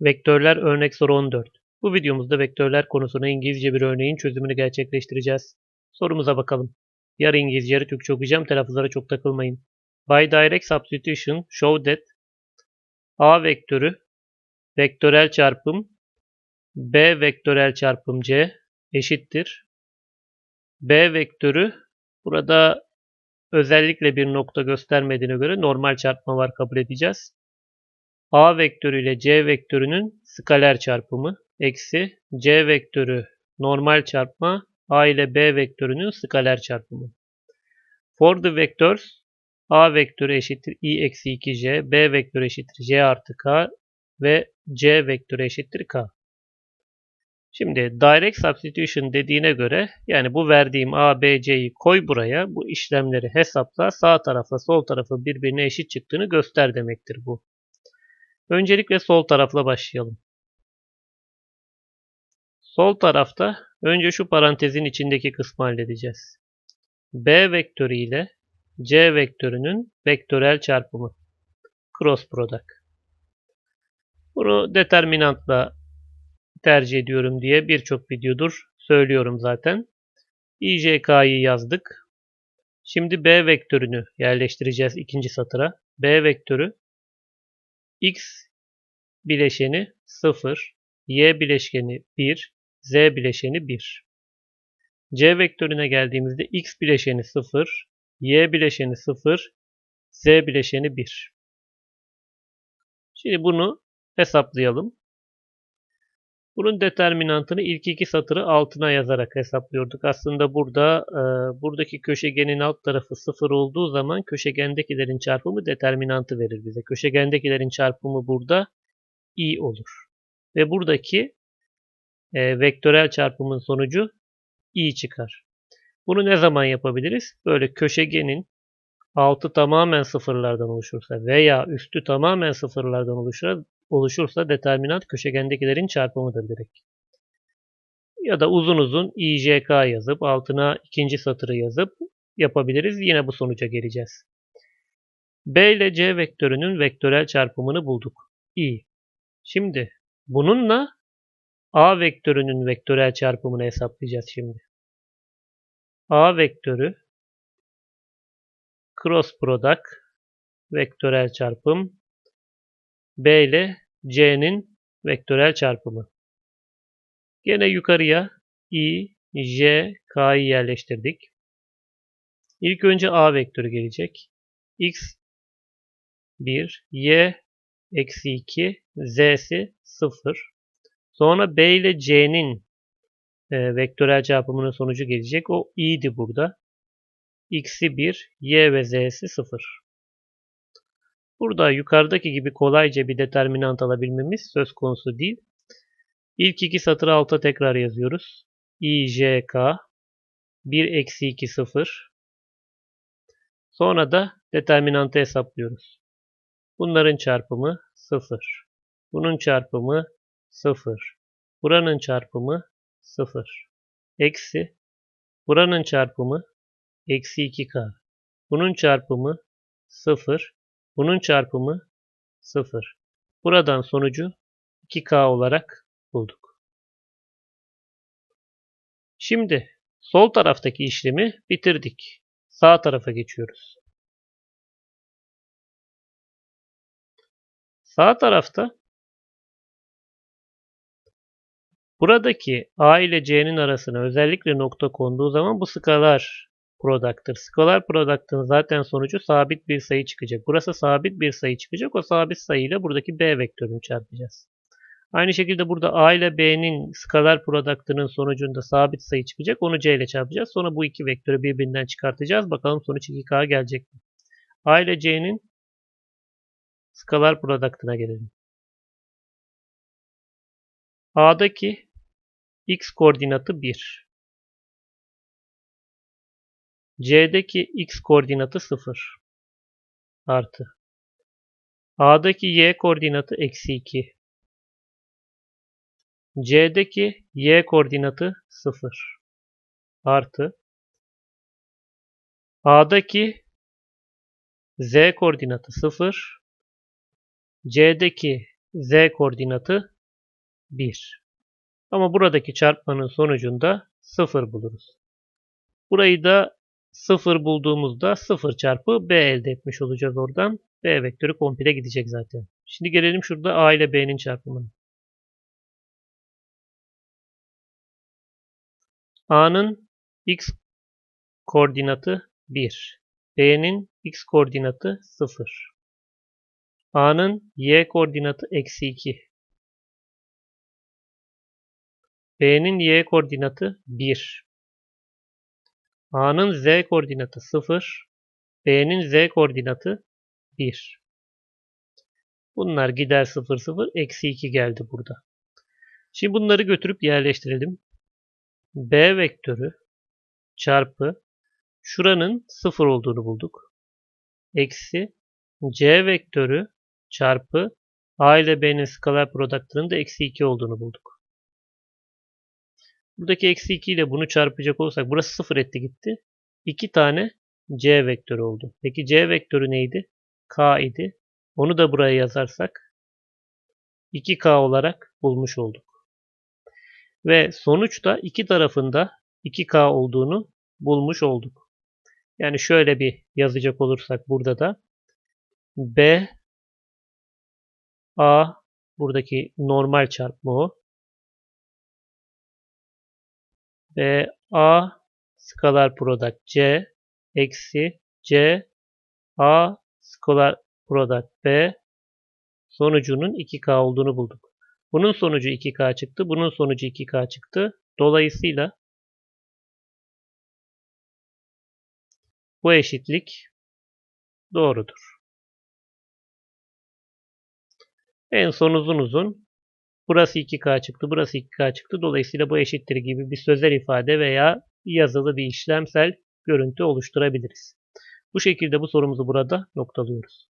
Vektörler örnek soru 14. Bu videomuzda vektörler konusuna İngilizce bir örneğin çözümünü gerçekleştireceğiz. Sorumuza bakalım. Yarı İngilizce yarı Türkçe okuyacağım. Telaffuzlara çok takılmayın. By direct substitution show that A vektörü vektörel çarpım B vektörel çarpım C eşittir. B vektörü burada özellikle bir nokta göstermediğine göre normal çarpma var kabul edeceğiz. A vektörü ile C vektörünün skaler çarpımı eksi C vektörü normal çarpma A ile B vektörünün skaler çarpımı. For the vectors A vektörü eşittir i eksi 2j, B vektörü eşittir j artı k ve C vektörü eşittir k. Şimdi direct substitution dediğine göre yani bu verdiğim A, B, C'yi koy buraya. Bu işlemleri hesapla. Sağ tarafla sol tarafı birbirine eşit çıktığını göster demektir bu. Öncelikle sol tarafla başlayalım. Sol tarafta önce şu parantezin içindeki kısmı halledeceğiz. B vektörü ile C vektörünün vektörel çarpımı. Cross product. Bunu determinantla tercih ediyorum diye birçok videodur söylüyorum zaten. IJK'yı yazdık. Şimdi B vektörünü yerleştireceğiz ikinci satıra. B vektörü x bileşeni 0, y bileşeni 1, z bileşeni 1. C vektörüne geldiğimizde x bileşeni 0, y bileşeni 0, z bileşeni 1. Şimdi bunu hesaplayalım. Bunun determinantını ilk iki satırı altına yazarak hesaplıyorduk. Aslında burada e, buradaki köşegenin alt tarafı 0 olduğu zaman köşegendekilerin çarpımı determinantı verir bize. Köşegendekilerin çarpımı burada i olur. Ve buradaki e, vektörel çarpımın sonucu i çıkar. Bunu ne zaman yapabiliriz? Böyle köşegenin altı tamamen sıfırlardan oluşursa veya üstü tamamen sıfırlardan oluşursa, oluşursa determinant köşegendekilerin çarpımıdır direkt. Ya da uzun uzun IJK yazıp altına ikinci satırı yazıp yapabiliriz. Yine bu sonuca geleceğiz. B ile C vektörünün vektörel çarpımını bulduk. I. Şimdi bununla A vektörünün vektörel çarpımını hesaplayacağız şimdi. A vektörü cross product vektörel çarpım B ile C'nin vektörel çarpımı. Gene yukarıya I, J, K'yı yerleştirdik. İlk önce A vektörü gelecek. X 1, Y eksi 2, Z'si 0. Sonra B ile C'nin e, vektörel çarpımının sonucu gelecek. O i'di burada. x'i 1, y ve z'si 0. Burada yukarıdaki gibi kolayca bir determinant alabilmemiz söz konusu değil. İlk iki satırı alta tekrar yazıyoruz. i, j, k 1 eksi 2 0. Sonra da determinantı hesaplıyoruz. Bunların çarpımı 0. Bunun çarpımı 0. Buranın çarpımı 0. Eksi buranın çarpımı eksi 2k. Bunun çarpımı 0. Bunun çarpımı 0. Buradan sonucu 2k olarak bulduk. Şimdi sol taraftaki işlemi bitirdik. Sağ tarafa geçiyoruz. Sağ tarafta Buradaki A ile C'nin arasına özellikle nokta konduğu zaman bu skalar product'tır. Skalar product'ın zaten sonucu sabit bir sayı çıkacak. Burası sabit bir sayı çıkacak. O sabit sayıyla buradaki B vektörünü çarpacağız. Aynı şekilde burada A ile B'nin skalar product'ının sonucunda sabit sayı çıkacak. Onu C ile çarpacağız. Sonra bu iki vektörü birbirinden çıkartacağız. Bakalım sonuç 2K gelecek mi? A ile C'nin skalar product'ına gelelim. A'daki x koordinatı 1. C'deki x koordinatı 0. Artı. A'daki y koordinatı eksi 2. C'deki y koordinatı 0. Artı. A'daki z koordinatı 0. C'deki z koordinatı 1. Ama buradaki çarpmanın sonucunda 0 buluruz. Burayı da 0 bulduğumuzda 0 çarpı b elde etmiş olacağız oradan. b vektörü komple gidecek zaten. Şimdi gelelim şurada a ile b'nin çarpımına. a'nın x koordinatı 1. b'nin x koordinatı 0. a'nın y koordinatı eksi 2. b'nin y koordinatı 1. a'nın z koordinatı 0. b'nin z koordinatı 1. Bunlar gider 0 0. Eksi 2 geldi burada. Şimdi bunları götürüp yerleştirelim. b vektörü çarpı şuranın 0 olduğunu bulduk. Eksi c vektörü çarpı a ile b'nin skalar produktının da eksi 2 olduğunu bulduk. Buradaki eksi 2 ile bunu çarpacak olursak burası 0 etti gitti. 2 tane c vektörü oldu. Peki c vektörü neydi? k idi. Onu da buraya yazarsak 2k olarak bulmuş olduk. Ve sonuçta iki tarafında 2k olduğunu bulmuş olduk. Yani şöyle bir yazacak olursak burada da b a buradaki normal çarpma o. B A skalar product C eksi C A skalar product B sonucunun 2K olduğunu bulduk. Bunun sonucu 2K çıktı. Bunun sonucu 2K çıktı. Dolayısıyla bu eşitlik doğrudur. En son uzun uzun burası 2K çıktı, burası 2K çıktı. Dolayısıyla bu eşittir gibi bir sözel ifade veya yazılı bir işlemsel görüntü oluşturabiliriz. Bu şekilde bu sorumuzu burada noktalıyoruz.